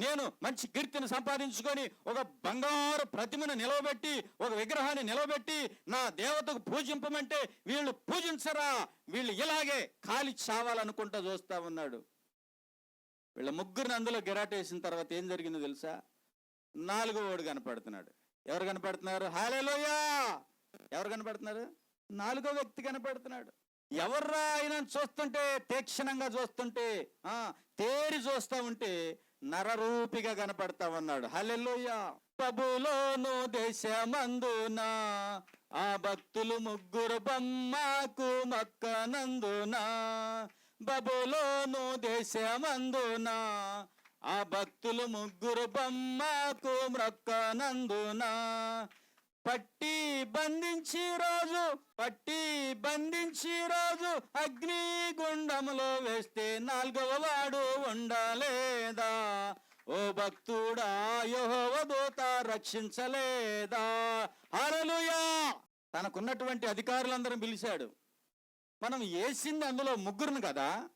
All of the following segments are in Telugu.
నేను మంచి కీర్తిని సంపాదించుకొని ఒక బంగారు ప్రతిమను నిలవబెట్టి ఒక విగ్రహాన్ని నిలవబెట్టి నా దేవతకు పూజింపమంటే వీళ్ళు పూజించరా? వీళ్ళు ఇలాగే కాలి చావాలనుకుంటా చూస్తా ఉన్నాడు. వీళ్ళ ముగ్గురిని అందులో గిరాటేసిన తర్వాత ఏం జరిగిందో తెలుసా? నాలుగో వాడు కనపడుతున్నాడు. ఎవరు కనపడుతున్నారు? హాలేలోయా! ఎవరు కనపడుతున్నారు? నాలుగో వ్యక్తి కనపడుతున్నాడు. ఎవర్రా ఆయన చూస్తుంటే తీక్షణంగా చూస్తుంటే ఆ తేరి చూస్తా ఉంటే నరరూపిగా కనపడతా ఉన్నాడు. హల్లెలూయా. ప్రభులోను దేశమందున ఆ భక్తులు ముగ్గురు బొమ్మకు మక్కనందున బబులోను దేశమందున ఆ భక్తులు ముగ్గురు బొమ్మకు మ్రొక్కనందున పట్టి బంధించి రోజు పట్టి బంధించి రోజు అగ్ని గుండములో వేస్తే నాలుగవ వాడు ఉండలేదా? ఓ భక్తుడా యెహోవ దూత రక్షించలేదా? హరలుయా తనకున్నటువంటి అధికారులందరం పిలిచాడు. మనం వేసింది అందులో ముగ్గురిని కదా?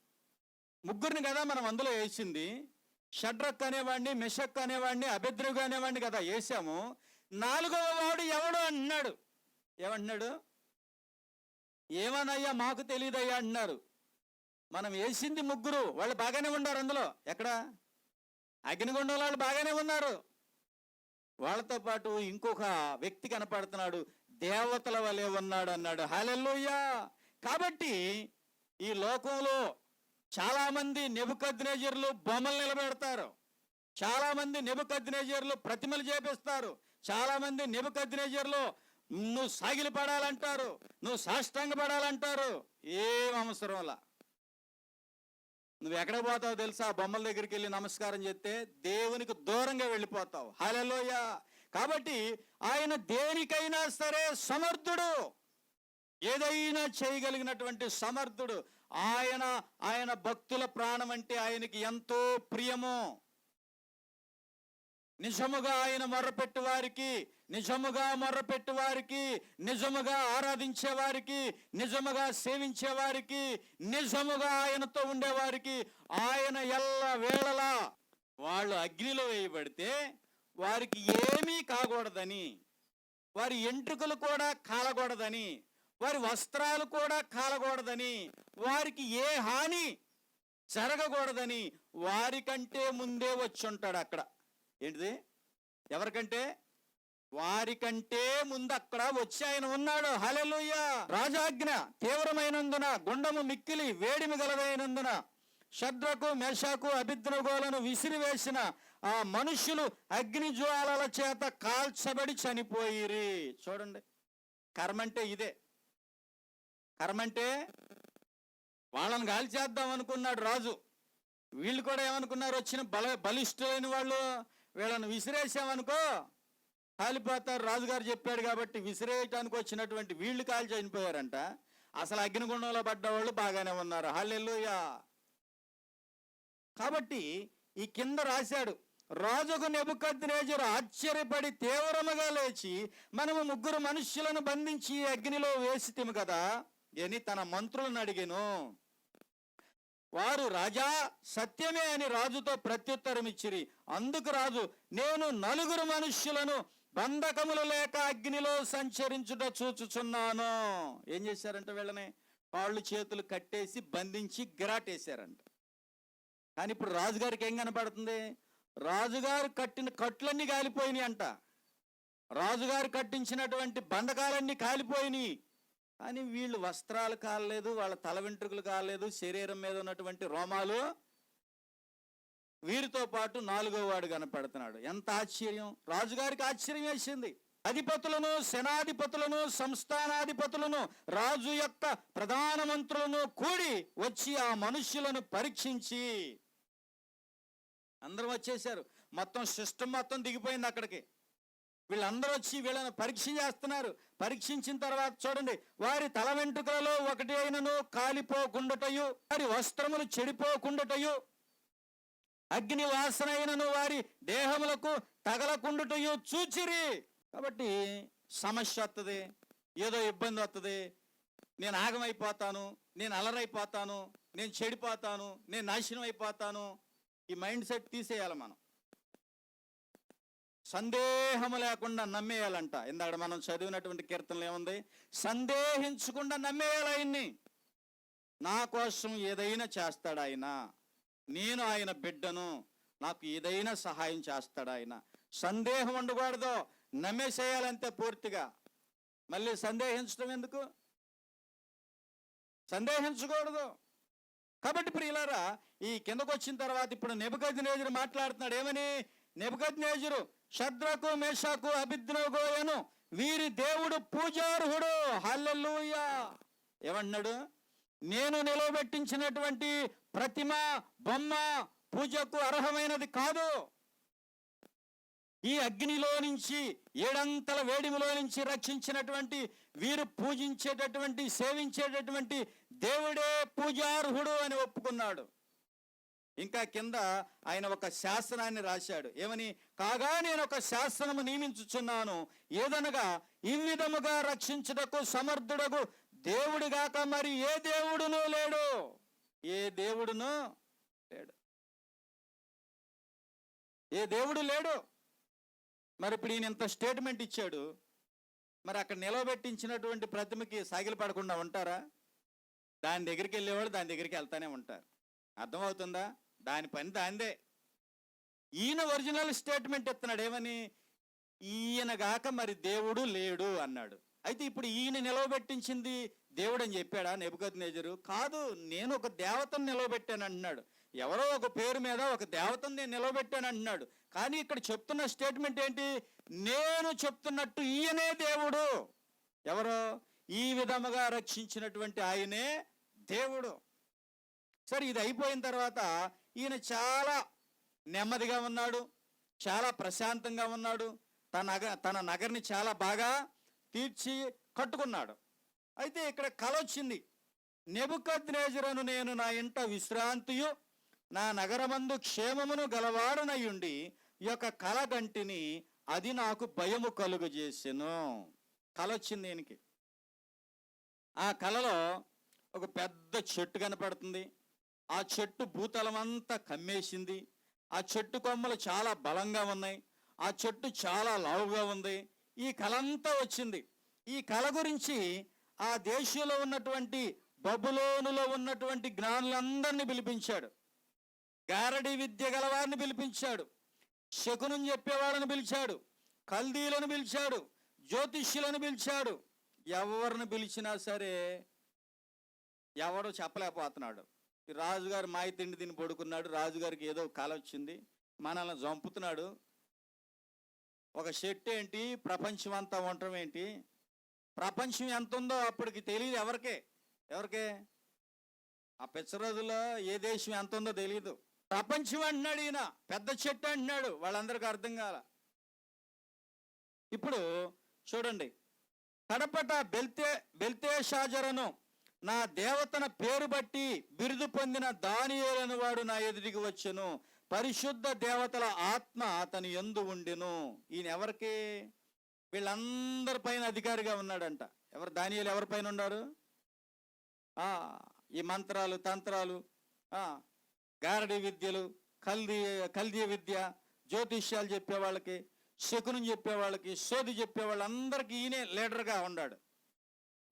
ముగ్గురిని కదా మనం అందులో వేసింది షడ్రక్ అనేవాడిని మెషక్ అనేవాడిని అభిద్రుగు అనేవాడిని కదా వేసాము నాలుగవ వాడు ఎవడు అన్నాడు? ఏమంటున్నాడు? ఏమనయ్యా మాకు తెలియదయ్యా అంటున్నారు. మనం వేసింది ముగ్గురు వాళ్ళు బాగానే ఉన్నారు అందులో. ఎక్కడ? అగ్నిగుండం వాళ్ళు బాగానే ఉన్నారు. వాళ్ళతో పాటు ఇంకొక వ్యక్తి కనపడుతున్నాడు. దేవతల వలె ఉన్నాడు అన్నాడు. హాలెల్లోయ్యా కాబట్టి ఈ లోకంలో చాలామంది నెబుకద్నేజర్లు బొమ్మలు నిలబెడతారు. చాలామంది నెబుకద్నేజర్లు ప్రతిమలు చేపిస్తారు. చాలా మంది నెబుకద్నేజర్లు నువ్వు సాగిలి పడాలంటారు నువ్వు సాష్టంగ పడాలంటారు ఏం అవసరంలా నువ్వు ఎక్కడ పోతావు తెలుసా? బొమ్మల దగ్గరికి వెళ్ళి నమస్కారం చేస్తే దేవునికి దూరంగా వెళ్ళిపోతావు. హలలోయ. కాబట్టి ఆయన దేనికైనా సరే సమర్థుడు. ఏదైనా చేయగలిగినటువంటి సమర్థుడు. ఆయన ఆయన భక్తుల ప్రాణం అంటే ఆయనకి ఎంతో ప్రియము. నిజముగా ఆయన మొర్రపెట్టు వారికి నిజముగా మొర్రపెట్టు వారికి నిజముగా ఆరాధించే వారికి నిజముగా సేవించే వారికి నిజముగా ఆయనతో ఉండేవారికి ఆయన ఎల్ల వేళలా వాళ్ళు అగ్నిలో వేయబడితే వారికి ఏమీ కాకూడదని వారి ఎంట్రుకలు కూడా కాలకూడదని వారి వస్త్రాలు కూడా కాలకూడదని వారికి ఏ హాని జరగకూడదని వారికంటే ముందే వచ్చి ఉంటాడు అక్కడ. ఏంటిది? ఎవరికంటే? వారికంటే ముందు అక్కడ వచ్చి ఆయన ఉన్నాడు. హలెలుయ్య రాజాజ్ఞ తీవ్రమైనందున గుండము మిక్కిలి వేడిమి గలదైనందున శద్రకు మెషకు అభిద్రగోలను విసిరివేసిన ఆ మనుషులు అగ్ని జ్వాలల చేత కాల్చబడి చనిపోయిరి. చూడండి. కర్మంటే ఇదే. కర్మంటే వాళ్ళని గాలి చేద్దాం అనుకున్నాడు రాజు. వీళ్ళు కూడా ఏమనుకున్నారు? వచ్చిన బల బలిష్ఠులైన వాళ్ళు వీళ్ళని విసిరేసామనుకో కాలిపోతారు. రాజుగారు చెప్పాడు కాబట్టి విసిరేయటానికి వచ్చినటువంటి వీళ్ళు కాల్ చనిపోయారంట. అసలు అగ్నిగుండంలో పడ్డ వాళ్ళు బాగానే ఉన్నారు. హల్లెలూయా! కాబట్టి ఈ కింద రాశాడు రాజుకు నెబుకద్నేజరు ఆశ్చర్యపడి తీవ్రముగా లేచి మనము ముగ్గురు మనుష్యులను బంధించి అగ్నిలో వేసి తిము కదా? అని తన మంత్రులను అడిగాను. వారు రాజా సత్యమే అని రాజుతో ప్రత్యుత్తరం ఇచ్చిరి అందుకు రాజు నేను నలుగురు మనుష్యులను బంధకములు లేక అగ్నిలో సంచరించుట చూచుచున్నాను. ఏం చేశారంట వీళ్ళని? కాళ్ళు చేతులు కట్టేసి బంధించి గిరాటేశారంట. కానీ ఇప్పుడు రాజుగారికి ఏం కనపడుతుంది? రాజుగారు కట్టిన కట్లన్నీ కాలిపోయినాయి అంట రాజుగారు కట్టించినటువంటి బంధకాలన్నీ కాలిపోయినాయి. కానీ వీళ్ళు వస్త్రాలు కాలేదు వాళ్ళ తల వెంట్రుకలు కాలేదు శరీరం మీద ఉన్నటువంటి రోమాలు. వీరితో పాటు నాలుగో వాడు కనపడుతున్నాడు. ఎంత ఆశ్చర్యం! రాజుగారికి ఆశ్చర్యం వేసింది. అధిపతులను సేనాధిపతులను సంస్థానాధిపతులను రాజు యొక్క ప్రధాన మంత్రులను కూడి వచ్చి ఆ మనుష్యులను పరీక్షించి అందరం వచ్చేసారు మొత్తం సిస్టమ్ మొత్తం దిగిపోయింది అక్కడికి. వీళ్ళందరూ వచ్చి వీళ్ళని పరీక్ష చేస్తున్నారు. పరీక్షించిన తర్వాత చూడండి వారి తల వెంట్రుకలలో ఒకటి అయినను కాలిపోకుండాటయు వారి వస్త్రములు చెడిపోకుండాటయు అగ్ని వాసన అయినను వారి దేహములకు తగలకుండుటయు చూచిరి. కాబట్టి సమస్య వస్తుంది ఏదో ఇబ్బంది వస్తుంది నేను ఆగమైపోతాను నేను అలరైపోతాను నేను చెడిపోతాను నేను నాశనం అయిపోతాను ఈ మైండ్ సెట్ తీసేయాలి మనం. సందేహము లేకుండా నమ్మేయాలంట. ఇందాక మనం చదివినటువంటి కీర్తనలు ఏముంది? సందేహించకుండా నమ్మేయాలి ఆయన్ని. నా కోసం ఏదైనా చేస్తాడు ఆయన. నేను ఆయన బిడ్డను. నాకు ఏదైనా సహాయం చేస్తాడు ఆయన. సందేహం ఉండకూడదు. నమ్మేసేయాలంతే పూర్తిగా. మళ్ళీ సందేహించడం ఎందుకు? సందేహించకూడదు. కాబట్టి ప్రియులారా ఈ కిందకు వచ్చిన తర్వాత ఇప్పుడు నెబద్ నేజర్ మాట్లాడుతున్నాడు. ఏమని? నెబద్నేజురు శద్రకు మేషాకు అభిద్రగోయను వీరి దేవుడు పూజార్హుడు. హల్లెలూయా. ఏమన్నాడు? నేను నిలవబెట్టించినటువంటి ప్రతిమ బొమ్మ పూజకు అర్హమైనది కాదు. ఈ అగ్నిలో నుంచి ఏడంతల వేడిమిలో నుంచి రక్షించినటువంటి వీరు పూజించేటటువంటి సేవించేటటువంటి దేవుడే పూజార్హుడు అని ఒప్పుకున్నాడు. ఇంకా కింద ఆయన ఒక శాసనాన్ని రాశాడు. ఏమని? కాగా నేను ఒక శాసనము నియమించుచున్నాను. ఏదనగా ఈ విధముగా రక్షించుటకు సమర్థుడకు దేవుడిగాక మరి ఏ దేవుడును లేడు. ఏ దేవుడును లేడు. ఏ దేవుడు లేడు. మరి ఇప్పుడు ఈయన ఇంత స్టేట్మెంట్ ఇచ్చాడు. మరి అక్కడ నిలవబెట్టించినటువంటి ప్రతిమకి సాగిలు పడకుండా ఉంటారా? దాని దగ్గరికి వెళ్ళేవాడు దాని దగ్గరికి వెళ్తానే ఉంటారు. అర్థమవుతుందా? దాని పని దాందే. ఈయన ఒరిజినల్ స్టేట్మెంట్ ఎత్తున్నాడు ఏమని? ఈయన గాక మరి దేవుడు లేడు అన్నాడు. అయితే ఇప్పుడు ఈయన నిలవబెట్టించింది దేవుడు అని చెప్పాడా నెబద్ నేజరు కాదు నేను ఒక దేవతను నిలవబెట్టాను అంటున్నాడు ఎవరో ఒక పేరు మీద ఒక దేవతను నేను నిలవబెట్టాను అంటున్నాడు కానీ ఇక్కడ చెప్తున్న స్టేట్మెంట్ ఏంటి? నేను చెప్తున్నట్టు ఈయనే దేవుడు. ఎవరో? ఈ విధముగా రక్షించినటువంటి ఆయనే దేవుడు. సరే ఇది అయిపోయిన తర్వాత ఈయన చాలా నెమ్మదిగా ఉన్నాడు చాలా ప్రశాంతంగా ఉన్నాడు. తన నగ తన నగర్ని చాలా బాగా తీర్చి కట్టుకున్నాడు. అయితే ఇక్కడ కల వచ్చింది. నెబుకద్నేజరను నేను నా ఇంట విశ్రాంతియు నా నగరమందు క్షేమమును గలవాడనయుండి ఈ యొక్క కళ గంటిని అది నాకు భయము కలుగజేసెను. కళ వచ్చింది ఈయనకి. ఆ కలలో ఒక పెద్ద చెట్టు కనపడుతుంది. ఆ చెట్టు భూతలమంతా కమ్మేసింది. ఆ చెట్టు కొమ్మలు చాలా బలంగా ఉన్నాయి. ఆ చెట్టు చాలా లావుగా ఉంది. ఈ కలంతా వచ్చింది. ఈ కళ గురించి ఆ దేశంలో ఉన్నటువంటి బబులోనులో ఉన్నటువంటి జ్ఞానులందరినీ పిలిపించాడు. గారడి విద్య గలవారిని పిలిపించాడు. శకునం చెప్పేవాళ్ళని పిలిచాడు. కల్దీలను పిలిచాడు. జ్యోతిష్యులను పిలిచాడు. ఎవరిని పిలిచినా సరే ఎవడో చెప్పలేకపోతున్నాడు. రాజుగారు మాయ తిండి తిని పడుకున్నాడు. రాజుగారికి ఏదో కల వచ్చింది. మనల్ని చంపుతున్నాడు. ఒక చెట్టు ఏంటి? ప్రపంచం అంతా ఉండటం ఏంటి? ప్రపంచం ఎంత ఉందో అప్పటికి తెలియదు ఎవరికే. ఎవరికే? ఆ పిచ్చ రోజుల్లో ఏ దేశం ఎంత ఉందో తెలియదు. ప్రపంచం అంటున్నాడు ఈయన. పెద్ద చెట్టు అంటున్నాడు. వాళ్ళందరికీ అర్థం కాల. ఇప్పుడు చూడండి. కడపట బెల్తే బెల్తే షాజరను నా దేవతన పేరు బట్టి బిరుదు పొందిన దానియేలను వాడు నా ఎదుటికి వచ్చెను. పరిశుద్ధ దేవతల ఆత్మ అతని ఎందు ఉండెను. ఈయన ఎవరికి? వీళ్ళందరి పైన అధికారిగా ఉన్నాడంట. ఎవరు? దానియాలు ఎవరి పైన ఉన్నారు? ఆ, ఈ మంత్రాలు తంత్రాలు ఆ, గారడి విద్యలు కల్దీ కల్దీ విద్య జ్యోతిష్యాలు చెప్పే వాళ్ళకి శకునం చెప్పే వాళ్ళకి సోది చెప్పే వాళ్ళందరికీ ఈయనే లీడర్గా ఉన్నాడు.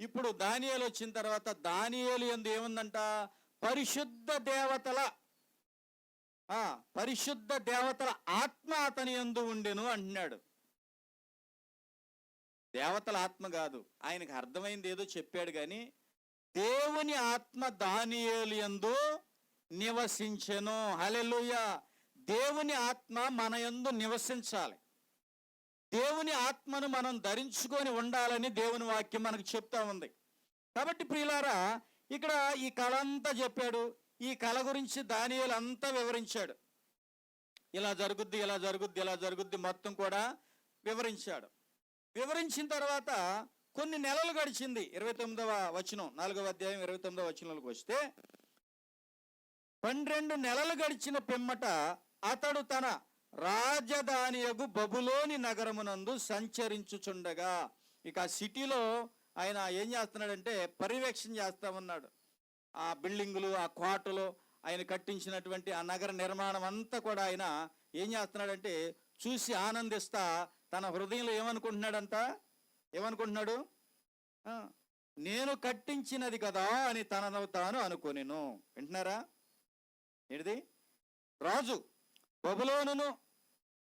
ఇప్పుడు దానియేలు వచ్చిన తర్వాత దానియేలు ఎందు ఏముందంట? పరిశుద్ధ దేవతల ఆ పరిశుద్ధ దేవతల ఆత్మ అతని ఎందు ఉండెను అంటున్నాడు. దేవతల ఆత్మ కాదు. ఆయనకు అర్థమైంది ఏదో చెప్పాడు కానీ దేవుని ఆత్మ దానియేలు యందు నివసించెను. హలెలుయ దేవుని ఆత్మ మన యందు నివసించాలి. దేవుని ఆత్మను మనం ధరించుకొని ఉండాలని దేవుని వాక్యం మనకు చెప్తా ఉంది. కాబట్టి ప్రియులారా ఇక్కడ ఈ కళ అంతా చెప్పాడు. ఈ కళ గురించి దానియలు అంతా వివరించాడు. ఇలా జరుగుద్ది ఇలా జరుగుద్ది ఇలా జరుగుద్ది మొత్తం కూడా వివరించాడు. వివరించిన తర్వాత కొన్ని నెలలు గడిచింది. ఇరవై తొమ్మిదవ వచనం నాలుగవ అధ్యాయం ఇరవై తొమ్మిదవ వచనంలోకి వస్తే పన్నెండు నెలలు గడిచిన పిమ్మట అతడు తన రాజధానియగు బబులోని నగరమునందు సంచరించుచుండగా. ఇక ఆ సిటీలో ఆయన ఏం చేస్తున్నాడంటే పర్యవేక్షణ చేస్తా ఉన్నాడు ఆ బిల్డింగులు ఆ కోటలు ఆయన కట్టించినటువంటి ఆ నగర నిర్మాణం అంతా కూడా ఆయన ఏం చేస్తున్నాడంటే చూసి ఆనందిస్తా తన హృదయంలో ఏమనుకుంటున్నాడంట? ఏమనుకుంటున్నాడు? నేను కట్టించినది కదా అని తనను తాను అనుకొనిను. వింటున్నారా? ఏంటిది? రాజు బబులోనును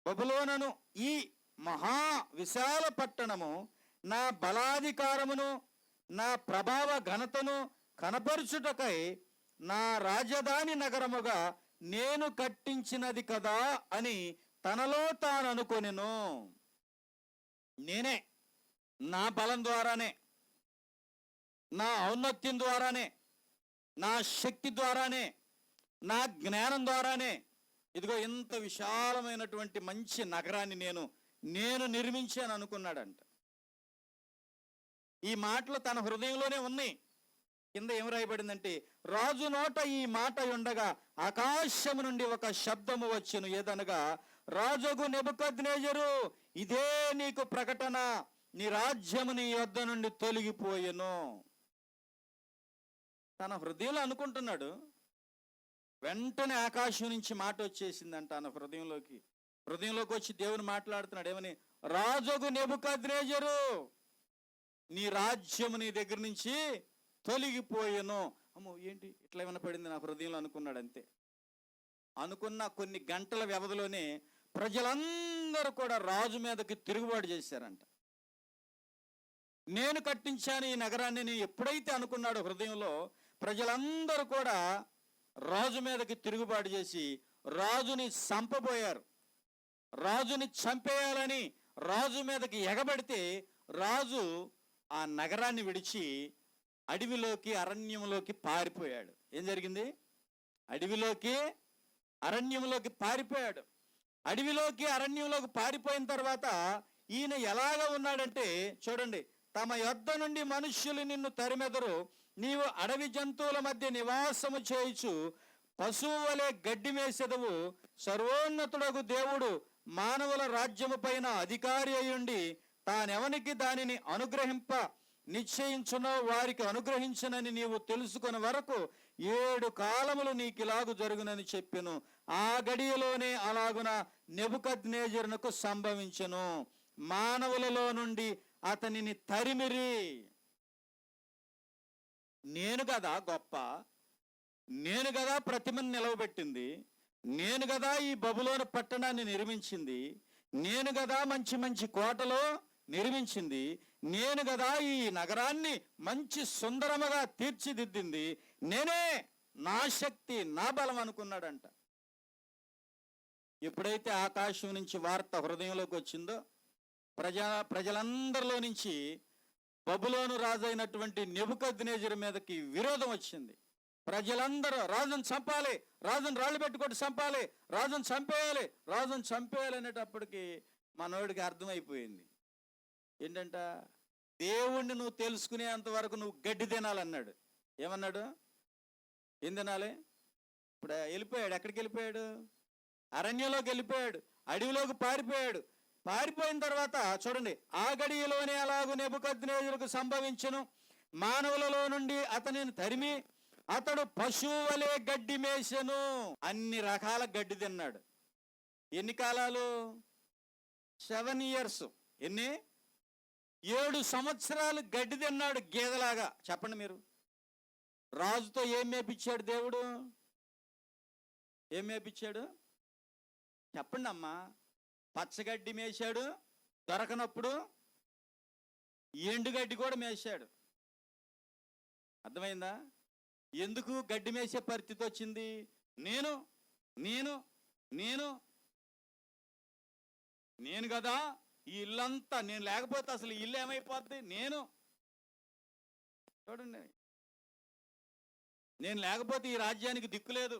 బబులోనను ఈ మహా విశాల పట్టణము నా బలాధికారమును నా ప్రభావ ఘనతను కనపరుచుటకై నా రాజధాని నగరముగా నేను కట్టించినది కదా అని తనలో తాను నేనే నా బలం ద్వారానే నా ఔన్నత్యం ద్వారానే నా శక్తి ద్వారానే నా జ్ఞానం ద్వారానే ఇదిగో ఇంత విశాలమైనటువంటి మంచి నగరాన్ని నేను నేను నిర్మించాను అనుకున్నాడంట. ఈ మాటలు తన హృదయంలోనే ఉన్నాయి. కింద ఏం రాయబడిందంటే రాజు నోట ఈ మాట ఉండగా ఆకాశము నుండి ఒక శబ్దము వచ్చెను. ఏదనగా రాజుగు నెబుకద్నేజరు ఇదే నీకు ప్రకటన నీ రాజ్యము నీ యొద్ద నుండి తొలగిపోయెను. తన హృదయంలో అనుకుంటున్నాడు వెంటనే ఆకాశం నుంచి మాట వచ్చేసిందంట ఆయన హృదయంలోకి. హృదయంలోకి వచ్చి దేవుని మాట్లాడుతున్నాడు. ఏమని? రాజుగు నెబుకద్రేజరు నీ రాజ్యము నీ దగ్గర నుంచి తొలగిపోయాను. అమ్మో ఏంటి? ఇట్లా ఏమైనా పడింది నా హృదయంలో అనుకున్నాడు అంతే. అనుకున్న కొన్ని గంటల వ్యవధిలోనే ప్రజలందరూ కూడా రాజు మీదకి తిరుగుబాటు చేశారంట. నేను కట్టించాను ఈ నగరాన్ని నేను ఎప్పుడైతే అనుకున్నాడో హృదయంలో ప్రజలందరూ కూడా రాజు మీదకి తిరుగుబాటు చేసి రాజుని చంపబోయారు. రాజుని చంపేయాలని రాజు మీదకి ఎగబడితే రాజు ఆ నగరాన్ని విడిచి అడవిలోకి అరణ్యంలోకి పారిపోయాడు. ఏం జరిగింది? అడవిలోకి అరణ్యంలోకి పారిపోయాడు. అడవిలోకి అరణ్యంలోకి పారిపోయిన తర్వాత ఈయన ఎలాగ ఉన్నాడంటే చూడండి తమ యొద్ద నుండి మనుష్యులు నిన్ను తరిమెదరు నీవు అడవి జంతువుల మధ్య నివాసము చేయుచు పశువు వలె గడ్డి మేసెదవు. సర్వోన్నతుడగు దేవుడు మానవుల రాజ్యము పైన అధికారి అయ్యుండి తానెవనికి దానిని అనుగ్రహింప నిశ్చయించునో వారికి అనుగ్రహించనని నీవు తెలుసుకుని వరకు ఏడు కాలములు నీకిలాగు జరుగునని చెప్పెను. ఆ గడియలోనే అలాగున నెబుకద్నేజర్నకు సంభవించెను. మానవులలో నుండి అతనిని తరిమిరి. నేను కదా గొప్ప నేను కదా ప్రతిమను నిలవబెట్టింది నేను కదా ఈ బబులోని పట్టణాన్ని నిర్మించింది నేను కదా మంచి మంచి కోటలో నిర్మించింది నేను కదా ఈ నగరాన్ని మంచి సుందరముగా తీర్చిదిద్దింది నేనే నా శక్తి నా బలం అనుకున్నాడంట. ఎప్పుడైతే ఆకాశం నుంచి వార్త హృదయంలోకి వచ్చిందో ప్రజా ప్రజలందరిలో నుంచి బబులోను రాజైనటువంటి నెబుకద్నేజర్ మీదకి విరోధం వచ్చింది. ప్రజలందరూ రాజును చంపాలి రాజును రాళ్ళు పెట్టుకొని చంపాలి రాజును చంపేయాలి రాజును చంపేయాలి అనేటప్పటికి మనోడికి అర్థమైపోయింది. ఏంటంట? దేవుణ్ణి నువ్వు తెలుసుకునేంత వరకు నువ్వు గడ్డి తినాలన్నాడు. ఏమన్నాడు? ఏం తినాలి? ఇప్పుడు వెళ్ళిపోయాడు. ఎక్కడికి వెళ్ళిపోయాడు? అరణ్యంలోకి వెళ్ళిపోయాడు. అడవిలోకి పారిపోయాడు. పారిపోయిన తర్వాత చూడండి ఆ గడియలోనే అలాగు నెబుకద్నేజులకు సంభవించను. మానవులలో నుండి అతనిని తరిమి అతడు పశువులే గడ్డి మేసెను. అన్ని రకాల గడ్డి తిన్నాడు. ఎన్ని కాలాలు? Seven years. ఎన్ని? ఏడు సంవత్సరాలు గడ్డి తిన్నాడు గేదలాగా. చెప్పండి మీరు. రాజుతో ఏం మేపించాడు దేవుడు? ఏం మేపించాడు చెప్పండి అమ్మా పచ్చగడ్డి మేశాడు దొరకనప్పుడు ఎండుగడ్డి కూడా మేశాడు. అర్థమైందా? ఎందుకు గడ్డి మేసే పరిస్థితి వచ్చింది? నేను నేను నేను నేను కదా ఈ ఇల్లంతా నేను లేకపోతే అసలు ఇల్లు ఏమైపోద్ది? నేను. చూడండి. నేను లేకపోతే ఈ రాజ్యానికి దిక్కు లేదు.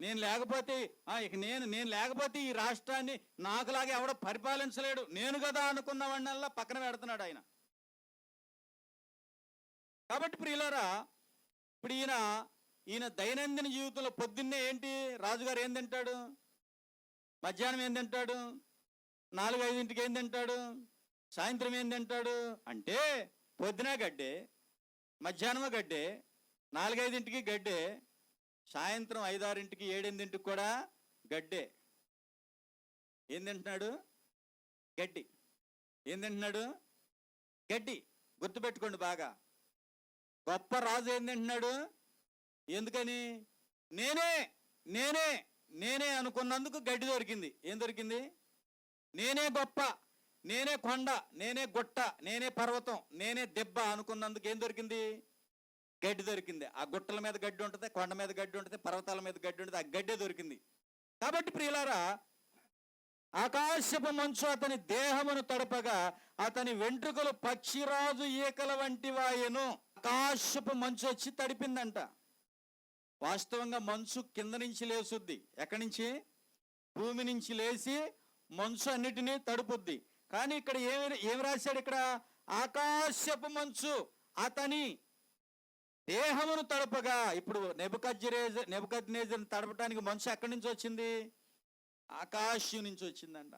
నేను లేకపోతే ఆ, ఇక నేను నేను లేకపోతే ఈ రాష్ట్రాన్ని నాకులాగా ఎవడో పరిపాలించలేడు. నేను కదా అనుకున్న వాడినల్లా పక్కన పెడుతున్నాడు ఆయన. కాబట్టి ప్రియులరా ఇప్పుడు ఈయన ఈయన దైనందిన జీవితంలో పొద్దున్నే ఏంటి? రాజుగారు ఏం తింటాడు? మధ్యాహ్నం ఏం తింటాడు? నాలుగు ఐదింటికి ఏం తింటాడు? సాయంత్రం ఏం తింటాడు? అంటే పొద్దున గడ్డే మధ్యాహ్నము గడ్డే నాలుగైదింటికి గడ్డే సాయంత్రం ఐదారింటికి ఏడెనిమిదింటికి కూడా గడ్డే. ఏం తింటున్నాడు? గడ్డి. ఏం తింటున్నాడు? గడ్డి. గుర్తుపెట్టుకోండి బాగా. గొప్ప రాజు ఏం తింటున్నాడు? ఎందుకని? నేనే నేనే నేనే అనుకున్నందుకు గడ్డి దొరికింది. ఏం దొరికింది? నేనే గొప్ప నేనే కొండ నేనే గుట్ట నేనే పర్వతం నేనే దెబ్బ అనుకున్నందుకు ఏం దొరికింది? గడ్డి దొరికింది. ఆ గుట్టల మీద గడ్డి ఉంటుంది కొండ మీద గడ్డి ఉంటుంది పర్వతాల మీద గడ్డి ఉంటుంది ఆ గడ్డే దొరికింది. కాబట్టి ప్రియులారా ఆకాశపు మంచు అతని దేహమును తడపగా అతని వెంట్రుకలు పక్షిరాజు ఈకల వంటి వాయను ఆకాశపు మంచు వచ్చి తడిపిందంట. వాస్తవంగా మంచు కింద నుంచి లేసుద్ది ఎక్కడి నుంచి? భూమి నుంచి లేచి మంచు అన్నిటినీ తడుపుద్ది. కానీ ఇక్కడ ఏమి ఏమి రాశాడు ఇక్కడ? ఆకాశపు మంచు అతని దేహమును తడపగా. ఇప్పుడు నెబకజ్జరేజ నెబకజ్నేజర్ని తడపడానికి మనిషి ఎక్కడి నుంచి వచ్చింది? ఆకాశం నుంచి వచ్చిందంట.